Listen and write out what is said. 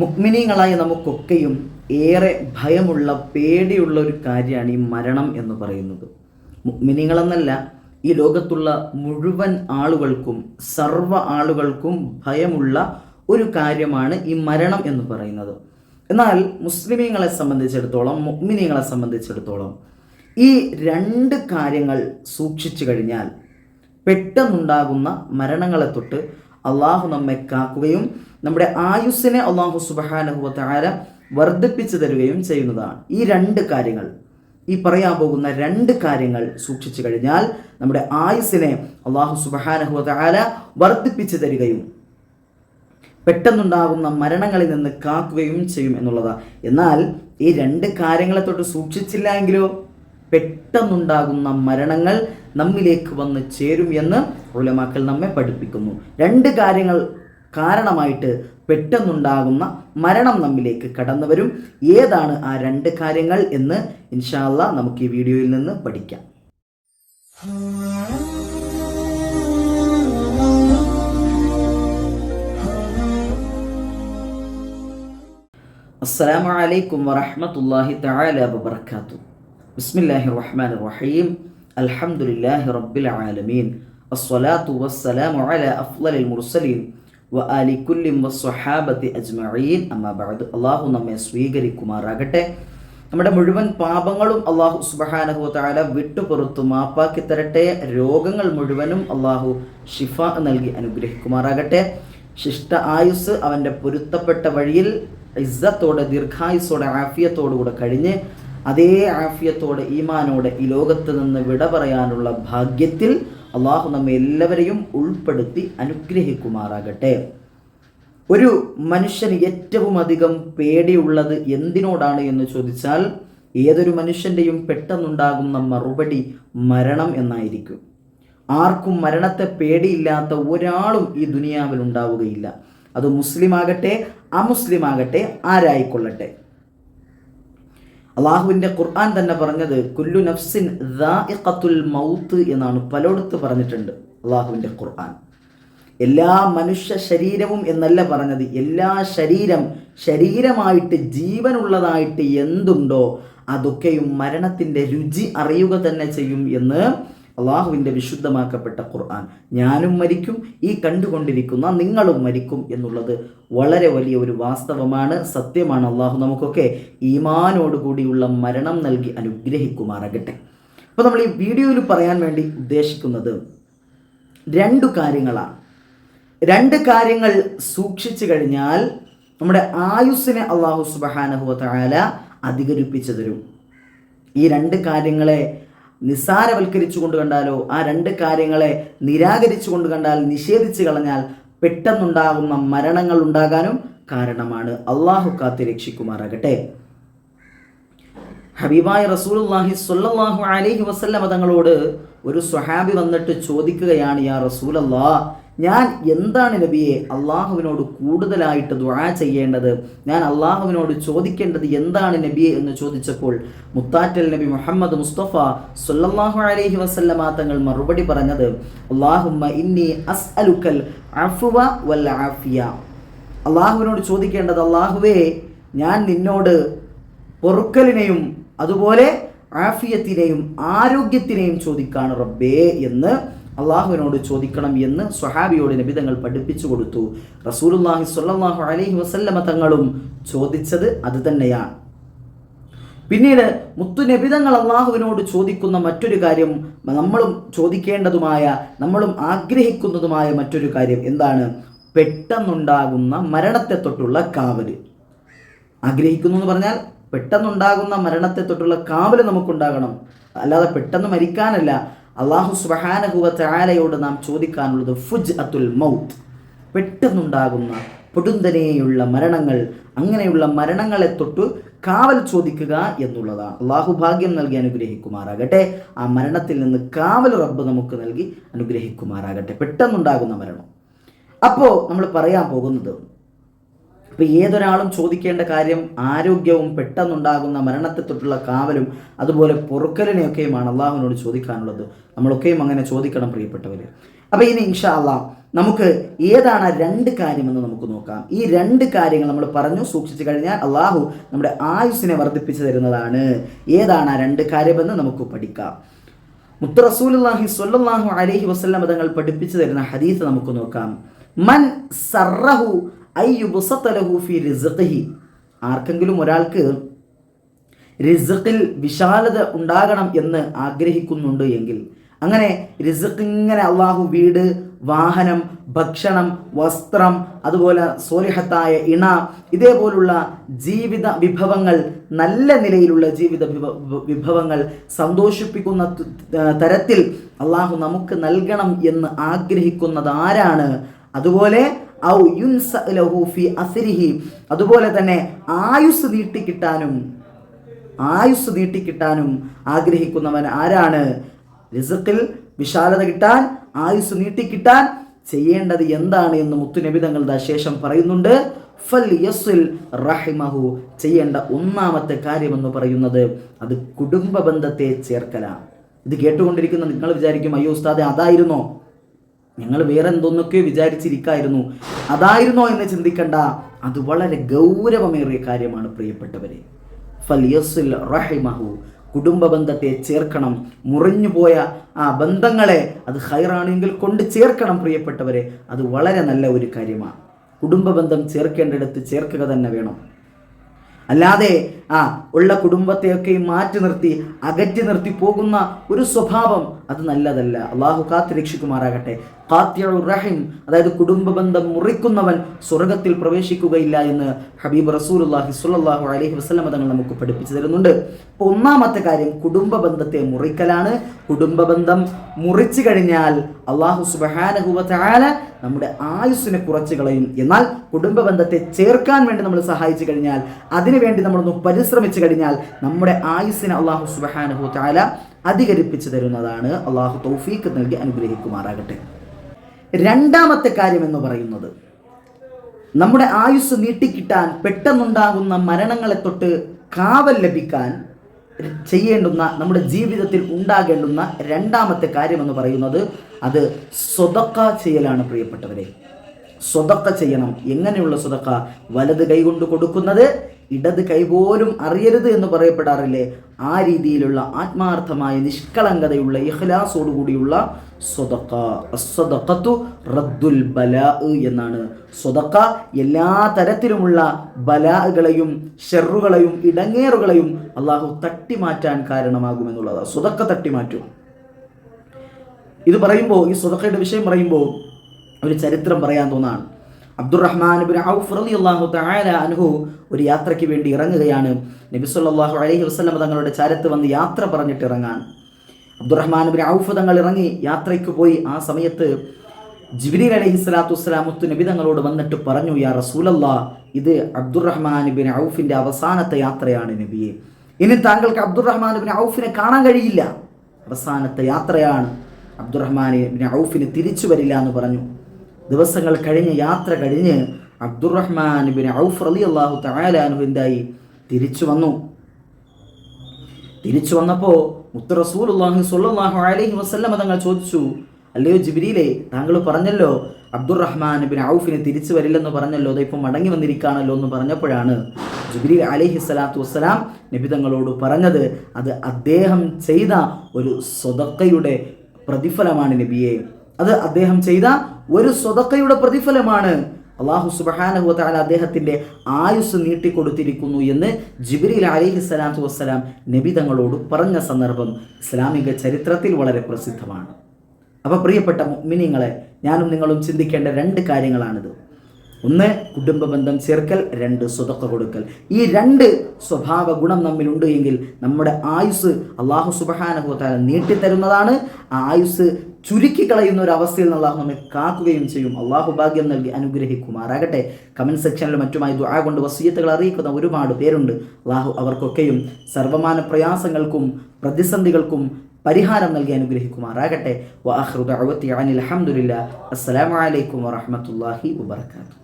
മുക്മിനീങ്ങളായ നമുക്കൊക്കെയും ഏറെ ഭയമുള്ള പേടിയുള്ള ഒരു കാര്യമാണ് ഈ മരണം എന്ന് പറയുന്നത്. മുക്മിനീങ്ങളെന്നല്ല ഈ ലോകത്തുള്ള മുഴുവൻ ആളുകൾക്കും സർവ ആളുകൾക്കും ഭയമുള്ള ഒരു കാര്യമാണ് ഈ മരണം എന്ന് പറയുന്നത്. എന്നാൽ മുസ്ലിമീങ്ങളെ സംബന്ധിച്ചിടത്തോളം മുക്മിനീങ്ങളെ സംബന്ധിച്ചിടത്തോളം ഈ രണ്ട് കാര്യങ്ങൾ സൂക്ഷിച്ചു കഴിഞ്ഞാൽ പെട്ടെന്നുണ്ടാകുന്ന മരണങ്ങളെ തൊട്ട് അള്ളാഹു നമ്മെ കാക്കുകയും നമ്മുടെ ആയുസ്സിനെ അള്ളാഹു സുബഹാനഹുവത്താര വർദ്ധിപ്പിച്ചു തരുകയും ചെയ്യുന്നതാണ്. ഈ രണ്ട് കാര്യങ്ങൾ ഈ പറയാൻ പോകുന്ന രണ്ട് കാര്യങ്ങൾ സൂക്ഷിച്ചു കഴിഞ്ഞാൽ നമ്മുടെ ആയുസ്സിനെ അള്ളാഹു സുബഹാനഹുവാര വർദ്ധിപ്പിച്ചു തരികയും പെട്ടെന്നുണ്ടാകുന്ന മരണങ്ങളിൽ നിന്ന് കാക്കുകയും ചെയ്യും എന്നുള്ളതാണ് എന്നാൽ ഈ രണ്ട് കാര്യങ്ങളെ തൊട്ട് സൂക്ഷിച്ചില്ല എങ്കിലോ? പെട്ടെന്നുണ്ടാകുന്ന മരണങ്ങൾ നമ്മിലേക്ക് വന്ന് ചേരും എന്ന് ഉലമാക്കൾ നമ്മെ പഠിപ്പിക്കുന്നു. രണ്ട് കാര്യങ്ങൾ കാരണമായിട്ട് പെട്ടെന്നുണ്ടാകുന്ന മരണം നമ്മിലേക്ക് കടന്നു വരും. ഏതാണ് ആ രണ്ട് കാര്യങ്ങൾ എന്ന് ഇൻഷാല്ല നമുക്ക് ഈ വീഡിയോയിൽ നിന്ന് പഠിക്കാം. അസ്സലാമു അലൈക്കും വറഹ്മത്തുള്ളാഹി തആല വബറകാത്തു ബിസ്മില്ലാഹിർ റഹ്മാൻ റഹീം അൽഹംദുലില്ലാഹി റബ്ബിൽ ആലമീൻ അസ്സലാത്തു വസ്സലാമു അലാ അഫ്ളലിൽ മുർസലീൻ. വആലി കുല്ലിം വസ്സഹാബത്തി അജ്മഈൻ. അമ്മാ ബഅദ്. അല്ലാഹു നമ്മെ സ്വീകരിക്കുമാറാകട്ടെ. നമ്മുടെ മുഴുവൻ പാപങ്ങളും അള്ളാഹു സുബഹാനഹു തആല വിട്ടുപുറത്തു മാപ്പാക്കി തരട്ടെ. രോഗങ്ങൾ മുഴുവനും അള്ളാഹു ഷിഫ നൽകി അനുഗ്രഹിക്കുമാറാകട്ടെ. ശിഷ്ട ആയുസ് അവന്റെ പൊരുത്തപ്പെട്ട വഴിയിൽ ഇസ്സത്തോടെ ദീർഘായുസോടെ ആഫിയത്തോടുകൂടെ കഴിഞ്ഞ് അതേ ആഫിയത്തോടെ ഈമാനോടെ ഈ ലോകത്ത് നിന്ന് വിട പറയാനുള്ള ഭാഗ്യത്തിൽ അള്ളാഹു നമ്മെ എല്ലാവരെയും ഉൾപ്പെടുത്തി അനുഗ്രഹിക്കുമാറാകട്ടെ. ഒരു മനുഷ്യന് ഏറ്റവും അധികം പേടിയുള്ളത് എന്തിനോടാണ് എന്ന് ചോദിച്ചാൽ ഏതൊരു മനുഷ്യന്റെയും പെട്ടെന്നുണ്ടാകുന്ന മറുപടി മരണം എന്നായിരിക്കും. ആർക്കും മരണത്തെ പേടിയില്ലാത്ത ഒരാളും ഈ ദുനിയാവിൽ ഉണ്ടാവുകയില്ല. അത് മുസ്ലിം ആകട്ടെ അമുസ്ലിം ആകട്ടെ ആരായിക്കൊള്ളട്ടെ. അള്ളാഹുവിന്റെ ഖുർആൻ തന്നെ പറഞ്ഞത് കുല്ലു നഫ്സിൻ മൗത്ത് എന്നാണ് പലയിടത്ത് പറഞ്ഞിട്ടുണ്ട് അള്ളാഹുവിന്റെ ഖുർആൻ. എല്ലാ മനുഷ്യ ശരീരവും എന്നല്ല പറഞ്ഞത് എല്ലാ ശരീരം ശരീരമായിട്ട് ജീവനുള്ളതായിട്ട് എന്തുണ്ടോ അതൊക്കെയും മരണത്തിന്റെ രുചി അറിയുക തന്നെ ചെയ്യും എന്ന് അള്ളാഹുവിന്റെ വിശുദ്ധമാക്കപ്പെട്ട ഖുർആൻ. ഞാനും മരിക്കും ഈ കണ്ടുകൊണ്ടിരിക്കുന്ന നിങ്ങളും മരിക്കും എന്നുള്ളത് വളരെ വലിയ ഒരു വാസ്തവമാണ് സത്യമാണ് അള്ളാഹു നമുക്കൊക്കെ ഈമാനോടുകൂടിയുള്ള മരണം നൽകി അനുഗ്രഹിക്കുമാറാകട്ടെ. അപ്പോൾ നമ്മൾ ഈ വീഡിയോയിൽ പറയാൻ വേണ്ടി ഉദ്ദേശിക്കുന്നത് രണ്ടു കാര്യങ്ങളാണ്. രണ്ട് കാര്യങ്ങൾ സൂക്ഷിച്ചു കഴിഞ്ഞാൽ നമ്മുടെ ആയുസ്സിനെ അള്ളാഹു സുബഹാനഹുവ തആല അധികരിപ്പിച്ചു തരും. ഈ രണ്ട് കാര്യങ്ങളെ നിസ്സാരവൽക്കരിച്ചു കൊണ്ട് കണ്ടാലോ? ആ രണ്ട് കാര്യങ്ങളെ നിരാകരിച്ചു കൊണ്ട് കണ്ടാൽ നിഷേധിച്ചു കളഞ്ഞാൽ പെട്ടെന്നുണ്ടാകുന്ന മരണങ്ങൾ ഉണ്ടാകാനും കാരണമാണ്. അള്ളാഹു കാത്തി രക്ഷിക്കുമാറാകട്ടെ. ഹബീബായ റസൂലുള്ളാഹി സ്വല്ലല്ലാഹു അലൈഹി വസല്ലമ തങ്ങളോട് ഒരു സ്വഹാബി വന്നിട്ട് ചോദിക്കുകയാണ് യാ റസൂലല്ലാ ഞാൻ എന്താണ് നബിയെ അള്ളാഹുവിനോട് കൂടുതലായിട്ട് ദുആ ചെയ്യേണ്ടത്? ഞാൻ അള്ളാഹുവിനോട് ചോദിക്കേണ്ടത് എന്താണ് നബിയെ? എന്ന് ചോദിച്ചപ്പോൾ മുത്താറ്റൽ നബി മുഹമ്മദ് മുസ്തഫ സൊല്ലാഹു അലൈഹി വസല്ലമ തങ്ങൾ മറുപടി പറഞ്ഞത് അള്ളാഹുമ്മ ഇന്നി വൽ ആഫിയ. അള്ളാഹുവിനോട് ചോദിക്കേണ്ടത് അള്ളാഹുവേ ഞാൻ നിന്നോട് പൊറുക്കലിനെയും അതുപോലെ ആഫിയത്തിനെയും ആരോഗ്യത്തിനെയും ചോദിക്കാണ് റബ്ബേ എന്ന് അള്ളാഹുവിനോട് ചോദിക്കണം എന്ന് സ്വഹാബിയോട് നബിതങ്ങൾ പഠിപ്പിച്ചു കൊടുത്തു. റസൂലുല്ലാഹി സ്വല്ലല്ലാഹു അലൈഹി വസല്ലമ തങ്ങളും ചോദിച്ചത് അത് തന്നെയാണ്. പിന്നീട് മുത്തു നബിതങ്ങൾ അള്ളാഹുവിനോട് ചോദിക്കുന്ന മറ്റൊരു കാര്യം നമ്മളും ചോദിക്കേണ്ടതുമായ നമ്മളും ആഗ്രഹിക്കുന്നതുമായ മറ്റൊരു കാര്യം എന്താണ്? പെട്ടെന്നുണ്ടാകുന്ന മരണത്തെ തൊട്ടുള്ള കാവൽ. ആഗ്രഹിക്കുന്നു എന്ന് പറഞ്ഞാൽ പെട്ടെന്നുണ്ടാകുന്ന മരണത്തെ തൊട്ടുള്ള കാവൽ നമുക്കുണ്ടാകണം. അല്ലാതെ പെട്ടെന്ന് മരിക്കാനല്ല. അള്ളാഹു സുബഹാനഹുവ ചാലയോട് നാം ചോദിക്കാനുള്ളത് ഫുജ് അത്തുൽ മൗത്ത്. പെട്ടെന്നുണ്ടാകുന്ന പൊടുന്തനെയുള്ള മരണങ്ങൾ അങ്ങനെയുള്ള മരണങ്ങളെ തൊട്ട് കാവൽ ചോദിക്കുക എന്നുള്ളതാണ്. അള്ളാഹു ഭാഗ്യം നൽകി അനുഗ്രഹിക്കുമാറാകട്ടെ. ആ മരണത്തിൽ നിന്ന് കാവൽ റബ്ബ് നമുക്ക് നൽകി അനുഗ്രഹിക്കുമാറാകട്ടെ. പെട്ടെന്നുണ്ടാകുന്ന മരണം. അപ്പോൾ നമ്മൾ പറയാൻ പോകുന്നത് അപ്പോൾ ഏതൊരാളും ചോദിക്കേണ്ട കാര്യം ആരോഗ്യവും പെട്ടെന്നുണ്ടാകുന്ന മരണത്തെ തൊട്ടുള്ള കാവലും അതുപോലെ പൊറുക്കലിനെയൊക്കെയുമാണ് അള്ളാഹുവിനോട് ചോദിക്കാനുള്ളത്. നമ്മളൊക്കെയും അങ്ങനെ ചോദിക്കണം പ്രിയപ്പെട്ടവർ അപ്പോൾ ഇനി ഇൻഷാ അള്ളാഹ് നമുക്ക് ഏതാണ് രണ്ട് കാര്യമെന്ന് നമുക്ക് നോക്കാം. ഈ രണ്ട് കാര്യങ്ങൾ നമ്മൾ പറഞ്ഞു സൂക്ഷിച്ചു കഴിഞ്ഞാൽ അള്ളാഹു നമ്മുടെ ആയുസ്സിനെ വർദ്ധിപ്പിച്ചു തരുന്നതാണ്. ഏതാണ് ആ രണ്ട് കാര്യമെന്ന് നമുക്ക് പഠിക്കാം. മുത്ത് റസൂലുള്ളാഹി സ്വല്ലല്ലാഹു അലൈഹി വസല്ലം തങ്ങൾ പഠിപ്പിച്ചു തരുന്ന ഹദീസ് നമുക്ക് നോക്കാം. മൻ സറഹു ആർക്കെങ്കിലും ഒരാൾക്ക് റിസ്ഖിൽ വിശാലത ഉണ്ടാകണം എന്ന് ആഗ്രഹിക്കുന്നുണ്ട് എങ്കിൽ അങ്ങനെ റിസ്ഖ് ഇങ്ങനെ അള്ളാഹു വീട് വാഹനം ഭക്ഷണം വസ്ത്രം അതുപോലെ സോലിഹത്തായ ഇണ ഇതേപോലുള്ള ജീവിത വിഭവങ്ങൾ നല്ല നിലയിലുള്ള ജീവിത വിഭവങ്ങൾ സന്തോഷിപ്പിക്കുന്ന തരത്തിൽ അള്ളാഹു നമുക്ക് നൽകണം എന്ന് ആഗ്രഹിക്കുന്നത് ആരാണ്? അതുപോലെ ഔ അതുപോലെ തന്നെ ആയുസ് നീട്ടിക്കിട്ടാനും ആയുസ് നീട്ടിക്കിട്ടാനും ആഗ്രഹിക്കുന്നവൻ ആരാണ്? റിസക്കിൽ വിശാലത കിട്ടാൻ ആയുസ് നീട്ടിക്കിട്ടാൻ ചെയ്യേണ്ടത് എന്താണ് എന്ന് മുത്തുനബി തങ്ങളുടെ ശേഷം പറയുന്നുണ്ട്. ഫൽ യസുൽ റഹിമഹു ചെയ്യേണ്ട ഒന്നാമത്തെ കാര്യമെന്ന് പറയുന്നത് അത് കുടുംബ ബന്ധത്തെ ചേർക്കലാണ്. ഇത് കേട്ടുകൊണ്ടിരിക്കുന്ന നിങ്ങൾ വിചാരിക്കും അയ്യോ ഉസ്താദെ അതായിരുന്നോ? ഞങ്ങൾ വേറെ എന്തൊന്നൊക്കെ വിചാരിച്ചിരിക്കായിരുന്നു. അതായിരുന്നോ എന്ന് ചിന്തിക്കണ്ട. അത് വളരെ ഗൗരവമേറിയ കാര്യമാണ് പ്രിയപ്പെട്ടവരെ. ഫലിയസുൽ റഹിമഹു. കുടുംബ ബന്ധത്തെ ചേർക്കണം. മുറിഞ്ഞുപോയ ആ ബന്ധങ്ങളെ അത് ഹൈറാണെങ്കിൽ കൊണ്ട് ചേർക്കണം പ്രിയപ്പെട്ടവരെ. അത് വളരെ നല്ല ഒരു കാര്യമാണ് കുടുംബ ബന്ധം ചേർക്കേണ്ടിടത്ത് ചേർക്കുക തന്നെ വേണം. അല്ലാതെ ആ ഉള്ള കുടുംബത്തെയൊക്കെ മാറ്റി നിർത്തി അകറ്റി നിർത്തി പോകുന്ന ഒരു സ്വഭാവം അത് നല്ലതല്ല. അള്ളാഹു കാത്തു രക്ഷിക്കുമാറാകട്ടെ. കാത്യു റഹിം അതായത് കുടുംബ ബന്ധം മുറിക്കുന്നവൻ സ്വർഗത്തിൽ പ്രവേശിക്കുകയില്ല എന്ന് ഹബീബ് റസൂലുല്ലാഹി സ്വല്ലല്ലാഹു അലൈഹി വസല്ലം തങ്ങൾ നമുക്ക് പഠിപ്പിച്ചു തരുന്നുണ്ട്. അപ്പോൾ ഒന്നാമത്തെ കാര്യം കുടുംബ ബന്ധത്തെ മുറിക്കലാണ്. കുടുംബ ബന്ധം മുറിച്ചു കഴിഞ്ഞാൽ അള്ളാഹു സുബ്ഹാനഹു വ നമ്മുടെ ആയുസ്സിനെ കുറച്ച് കളയും. എന്നാൽ കുടുംബ ബന്ധത്തെ ചേർക്കാൻ വേണ്ടി നമ്മൾ സഹായിച്ചു കഴിഞ്ഞാൽ അതിനുവേണ്ടി നമ്മളൊന്ന് പരിശ്രമിച്ചു കഴിഞ്ഞാൽ നമ്മുടെ ആയുസ്സിനെ അള്ളാഹു സുബ്ഹാനഹു താല അധികരിപ്പിച്ചു തരുന്നതാണ്. അള്ളാഹു തൗഫീഖ് നൽകി അനുഗ്രഹിക്കുമാറാകട്ടെ. രണ്ടാമത്തെ കാര്യം എന്ന് പറയുന്നത് നമ്മുടെ ആയുസ് നീട്ടിക്കിട്ടാൻ പെട്ടെന്നുണ്ടാകുന്ന മരണങ്ങളെ തൊട്ട് കാവൽ ലഭിക്കാൻ ചെയ്യേണ്ടുന്ന നമ്മുടെ ജീവിതത്തിൽ ഉണ്ടാകേണ്ടുന്ന രണ്ടാമത്തെ കാര്യം എന്ന് പറയുന്നത് അത് സ്വതക്ക ചെയ്യലാണ് പ്രിയപ്പെട്ടവരെ. സ്വതക്ക ചെയ്യണം. എങ്ങനെയുള്ള സ്വതക്ക? വലത് കൈകൊണ്ട് കൊടുക്കുന്നത് ഇടത് കൈപോലും അറിയരുത് എന്ന് പറയപ്പെടാറില്ലേ? ആ രീതിയിലുള്ള ആത്മാർത്ഥമായ നിഷ്കളങ്കതയുള്ള ഇഹ്ലാസോടുകൂടിയുള്ള റദ്ദുൽ എന്നാണ്. സ്വതക്ക എല്ലാ തരത്തിലുമുള്ള ബലാകളെയും ഷെറുകളെയും ഇടങ്ങേറുകളെയും അള്ളാഹു തട്ടിമാറ്റാൻ കാരണമാകുമെന്നുള്ളത് സ്വതക്ക തട്ടിമാറ്റും. ഇത് പറയുമ്പോൾ ഈ സ്വതക്കയുടെ വിഷയം പറയുമ്പോൾ ഒരു ചരിത്രം പറയാൻ തോന്നാണ്. അബ്ദുറഹ്മാൻ ബിൻ ഔഫ് റളിയല്ലാഹു തആല അൻഹു ഒരു യാത്രയ്ക്ക് വേണ്ടി ഇറങ്ങുകയാണ്. നബി സല്ലല്ലാഹു അലൈഹി വസല്ലം തങ്ങളുടെ ചാരത്ത് വന്ന് യാത്ര പറഞ്ഞിട്ട് ഇറങ്ങാൻ അബ്ദുറഹ്മാൻ ബിൻ ഔഫ് തങ്ങൾ ഇറങ്ങി യാത്രയ്ക്ക് പോയി. ആ സമയത്ത് ജിബ്രീൽ അലൈഹി സ്വലാത്തു വസ്സലാം മുത്തു നബി തങ്ങളോട് വന്നിട്ട് പറഞ്ഞു യാ റസൂലല്ലാ ഇത് അബ്ദുറഹ്മാൻ ബിൻ ഔഫിന്റെ അവസാനത്തെ യാത്രയാണ് നബിയെ. ഇനി താങ്കൾക്ക് അബ്ദുറഹ്മാൻ ബിൻ ഔഫിനെ കാണാൻ കഴിയില്ല. അവസാനത്തെ യാത്രയാണ് അബ്ദുറഹ്മാൻ ബിൻ ഔഫിന് തിരിച്ചു വരില്ല എന്ന് പറഞ്ഞു. ദിവസങ്ങൾ കഴിഞ്ഞ് യാത്ര കഴിഞ്ഞ് അബ്ദുറഹ്മാൻ ബിൻ ഔഫ് അലി അള്ളാഹു എന്തായി? തിരിച്ചു വന്നു. തിരിച്ചു വന്നപ്പോൾ മുത്ത് റസൂലുള്ളാഹി സ്വല്ലല്ലാഹു അലൈഹി വസല്ലമ തങ്ങൾ ചോദിച്ചു അല്ലയോ ജിബിരിയിലെ താങ്കൾ പറഞ്ഞല്ലോ അബ്ദുറഹ്മാൻ ബിൻ ഔഫിന് തിരിച്ചു വരില്ലെന്ന് പറഞ്ഞല്ലോ അത് ഇപ്പം മടങ്ങി വന്നിരിക്കുകയാണല്ലോ എന്ന് പറഞ്ഞപ്പോഴാണ് ജുബിരി അലഹി സ്വലാത്തു വസ്സലാം നിബിതങ്ങളോട് പറഞ്ഞത്. അത് അദ്ദേഹം ചെയ്ത ഒരു സ്വതക്കയുടെ പ്രതിഫലമാണ് നബിയെ. അത് അദ്ദേഹം ചെയ്ത ഒരു സ്വതക്കയുടെ പ്രതിഫലമാണ്. അള്ളാഹു സുബഹാനഹു താല അദ്ദേഹത്തിന്റെ ആയുസ് നീട്ടിക്കൊടുത്തിരിക്കുന്നു എന്ന് ജിബ്രീൽ അലിഹി സ്വലാത്തു വസ്സലാം നബി തങ്ങളോട് പറഞ്ഞ സന്ദർഭം ഇസ്ലാമിക ചരിത്രത്തിൽ വളരെ പ്രസിദ്ധമാണ്. അപ്പോൾ പ്രിയപ്പെട്ട മിനിങ്ങളെ ഞാനും നിങ്ങളും ചിന്തിക്കേണ്ട രണ്ട് കാര്യങ്ങളാണിത്. ഒന്ന് കുടുംബ ബന്ധം ചേർക്കൽ രണ്ട് സ്വതക്ക കൊടുക്കൽ. ഈ രണ്ട് സ്വഭാവ ഗുണം നമ്മിലുണ്ട് എങ്കിൽ നമ്മുടെ ആയുസ് അള്ളാഹു സുബഹാനഹുത്താല നീട്ടിത്തരുന്നതാണ്. ആ ആയുസ് ചുരുക്കി കളയുന്ന ഒരു അവസ്ഥയിൽ നിന്ന് അള്ളാഹു നമ്മെ കാക്കുകയും ചെയ്യും. അള്ളാഹു ഭാഗ്യം നൽകി അനുഗ്രഹിക്കുമാറാകട്ടെ. കമന്റ് സെക്ഷനിൽ മറ്റുമായി ദുആ കൊണ്ട് വസീയത്തുകൾ അറിയിക്കുന്ന ഒരുപാട് പേരുണ്ട്. അള്ളാഹു അവർക്കൊക്കെയും സർവമാന പ്രയാസങ്ങൾക്കും പ്രതിസന്ധികൾക്കും പരിഹാരം നൽകി അനുഗ്രഹിക്കുമാറാകട്ടെ. അനിൽ അസ്സലാമലൈക്കും വറഹമത്തല്ലാഹി വബർക്കാത്തു